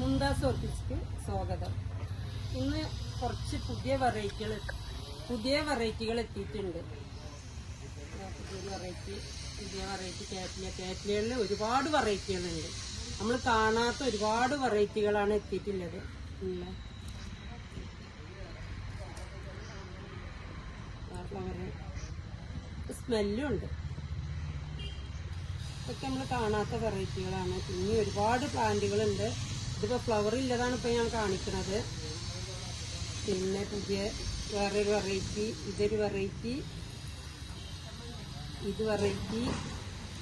മുന്താസ് ഓർക്കിഡ്സ്ക്ക് സ്വാഗതം. ഇന്ന് കുറച്ച് പുതിയ വെറൈറ്റികൾ പുതിയ വെറൈറ്റികൾ എത്തിയിട്ടുണ്ട്. പുതിയ വെറൈറ്റി പുതിയ വെറൈറ്റി കാറ്റ്ലിയ കാറ്റ്ലിയകളിൽ ഒരുപാട് വെറൈറ്റികളുണ്ട്. നമ്മൾ കാണാത്ത ഒരുപാട് വെറൈറ്റികളാണ് എത്തിയിട്ടുള്ളത്. സ്മെല്ലും ഉണ്ട് ഇതൊക്കെ നമ്മൾ കാണാത്ത വെറൈറ്റികളാണ്. പിന്നെ ഒരുപാട് പ്ലാന്റുകളുണ്ട്. ഇതിപ്പോൾ ഫ്ലവർ ഇല്ലതാണ് ഇപ്പോൾ ഞാൻ കാണിക്കുന്നത് പിന്നെ പുതിയ വേറൊരു വെറൈറ്റി ഇതൊരു വെറൈറ്റി ഇത് വെറൈറ്റി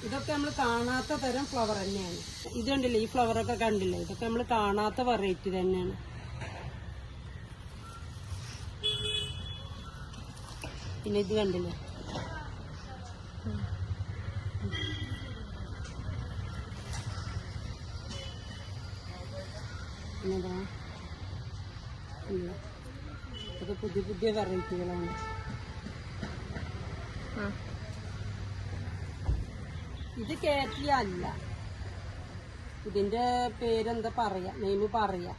ഇതൊക്കെ നമ്മൾ കാണാത്ത തരം ഫ്ലവർ തന്നെയാണ്. ഇത് കണ്ടില്ലേ ഈ ഫ്ലവർ ഒക്കെ കണ്ടില്ലേ? ഇതൊക്കെ നമ്മൾ കാണാത്ത വെറൈറ്റി തന്നെയാണ്. പിന്നെ ഇത് കണ്ടില്ലേ? ഇല്ല ഇതൊക്കെ പുതിയ പുതിയ വെറൈറ്റികളാണ്. ഇത് കേറ്റിയ അല്ല. ഇതിന്റെ പേരെന്താ പറയാ? നെയിം പറയാ.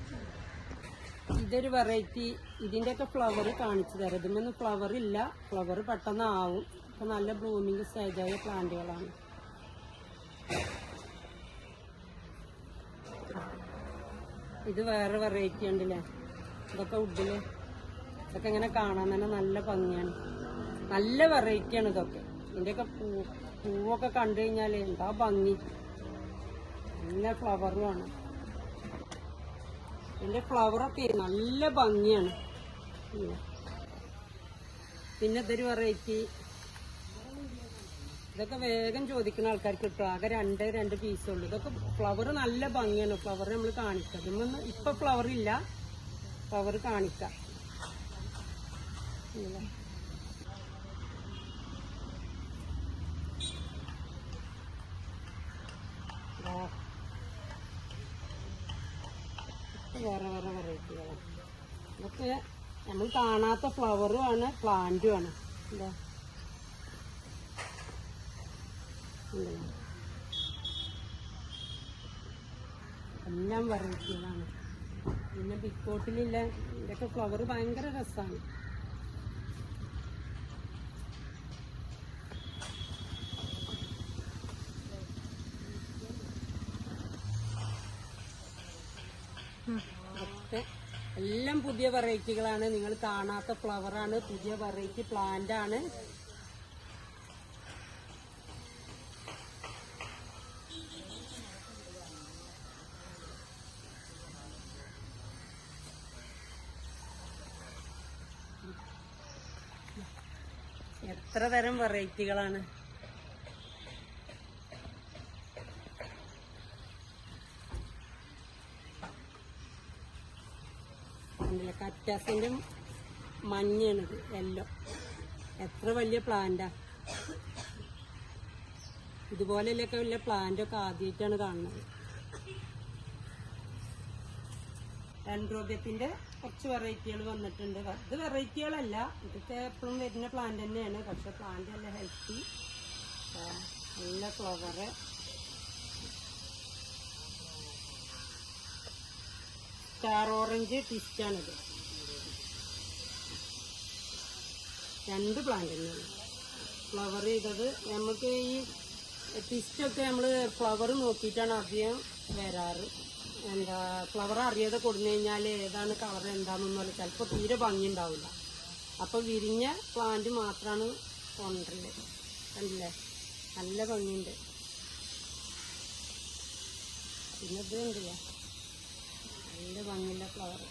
ഇതൊരു വെറൈറ്റി. ഇതിന്റെയൊക്കെ ഫ്ലവർ കാണിച്ചു തരാം. ഇതിമൊന്നും ഫ്ലവർ ഇല്ല. ഫ്ലവർ പെട്ടെന്ന് ആവും ഇപ്പൊ നല്ല ബ്ലൂമിങ് സ്റ്റേജായ പ്ലാന്റുകളാണ് ഇത് വേറെ വെറൈറ്റി ഉണ്ടല്ലേ? ഇതൊക്കെ വുഡിൽ ഇതൊക്കെ ഇങ്ങനെ കാണാൻ തന്നെ നല്ല ഭംഗിയാണ്. നല്ല വെറൈറ്റിയാണ് ഇതൊക്കെ. ഇതിന്റെയൊക്കെ പൂ പൂവൊക്കെ കണ്ടു കഴിഞ്ഞാൽ എന്താ ഭംഗി. നല്ല ഫ്ലവറുമാണ് ഇതിന്റെ ഫ്ലവറൊക്കെ നല്ല ഭംഗിയാണ്. പിന്നെ ഇതൊരു വെറൈറ്റി ഇതൊക്കെ വേഗം ചോദിക്കുന്ന ആൾക്കാർക്ക് കിട്ടും ആകെ രണ്ട് രണ്ട് പീസേ ഉള്ളൂ. ഇതൊക്കെ ഫ്ലവർ നല്ല ഭംഗിയാണ്. ഫ്ലവർ നമ്മൾ കാണിക്കാം. ഇതൊന്നും ഇപ്പൊ ഫ്ലവർ ഇല്ല. ഫ്ലവർ കാണിക്കാം. വേറെ വേറെ വെറൈറ്റികളാണ് ഇതൊക്കെ നമ്മൾ കാണാത്ത ഫ്ലവറും ആണ് പ്ലാന്റും ആണ്. എന്താ എല്ലാം വെറൈറ്റികളാണ് പിന്നെ ബിക്കോട്ടിലില്ല ഇതൊക്കെ ഫ്ലവർ ഭയങ്കര രസമാണ് എല്ലാം പുതിയ വെറൈറ്റികളാണ് നിങ്ങൾ കാണാത്ത ഫ്ലവറാണ് പുതിയ വെറൈറ്റി പ്ലാന്റ് ആണ്. എത്ര തരം വെറൈറ്റികളാണ്? കറ്റാസിന്റെ മഞ്ഞാണിത് യെല്ലോ എത്ര വലിയ പ്ലാന്റാ ഇതുപോലെയൊക്കെ വലിയ പ്ലാന്റൊക്കെ ആദ്യമായിട്ടാണ് കാണുന്നത്. ആൻഡ്രോഗ്യത്തിന്റെ കുറച്ച് വെറൈറ്റികൾ വന്നിട്ടുണ്ട്. ഇത് വെറൈറ്റികളല്ല ഇതൊക്കെ എപ്പോഴും വരുന്ന പ്ലാന്റ് തന്നെയാണ്. പക്ഷെ പ്ലാന്റ് നല്ല ഹെൽത്തി നല്ല ഫ്ലവറ് സ്റ്റാർ ഓറഞ്ച് ടിസ്റ്റാണിത് രണ്ട് പ്ലാന്റ് തന്നെയാണ്. ഫ്ലവർ ചെയ്തത്. നമുക്ക് ഈ ടിസ്റ്റൊക്കെ നമ്മൾ ഫ്ലവർ നോക്കിയിട്ടാണ് അധികം വരാറ്. എന്താ ഫ്ലവർ അറിയാതെ കൊടുന്നു കഴിഞ്ഞാൽ ഏതാണ് കളർ എന്താണെന്നൊന്നും അല്ല ചിലപ്പോൾ തീരെ ഭംഗി ഉണ്ടാവില്ല അപ്പോൾ വിരിഞ്ഞ പ്ലാന്റ് മാത്രമാണ് കൊണ്ടല്ലേ കണ്ടില്ലേ? നല്ല ഭംഗിയുണ്ട്. പിന്നെ ഇത് ഉണ്ടല്ലേ നല്ല ഭംഗിയുള്ള ഫ്ലവർ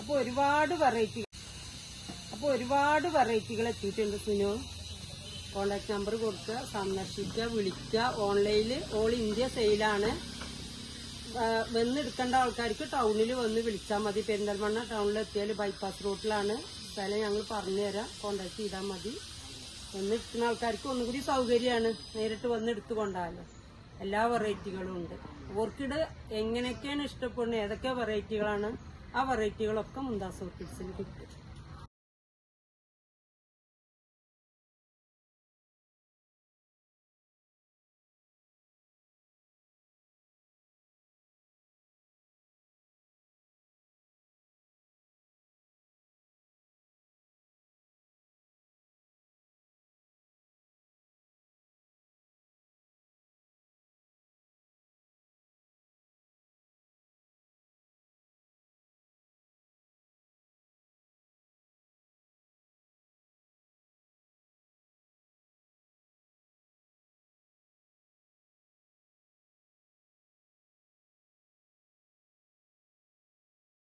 അപ്പോൾ ഒരുപാട് വെറൈറ്റി അപ്പോൾ ഒരുപാട് വെറൈറ്റികൾ എത്തിയിട്ടുണ്ട് സുനു. കോണ്ടാക്ട് നമ്പർ കൊടുക്കുക സന്ദർശിക്കുക വിളിക്കുക ഓൺലൈനിൽ ഓൾ ഇന്ത്യ സെയിലാണ് വന്നെടുക്കേണ്ട ആൾക്കാർക്ക് ടൗണിൽ വന്ന് വിളിച്ചാൽ മതി. പെരിന്തൽമണ്ണ ടൗണിൽ എത്തിയാൽ ബൈപ്പാസ് റൂട്ടിലാണ് സ്ഥലം ഞങ്ങൾ പറഞ്ഞു തരാം. കോണ്ടാക്ട് ചെയ്താൽ മതി. വന്നെടുക്കുന്ന ആൾക്കാർക്ക് ഒന്നുകൂടി സൗകര്യമാണ് നേരിട്ട് വന്നെടുത്ത് കൊണ്ടാലോ. എല്ലാ വെറൈറ്റികളും ഉണ്ട്. ഓർക്കിഡ് എങ്ങനെയൊക്കെയാണ് ഇഷ്ടപ്പെടുന്നത്? ഏതൊക്കെ വെറൈറ്റികളാണ് ആ വെറൈറ്റികളൊക്കെ മുന്താസ് ഓർക്കിഡ്സിൽ കിട്ടും.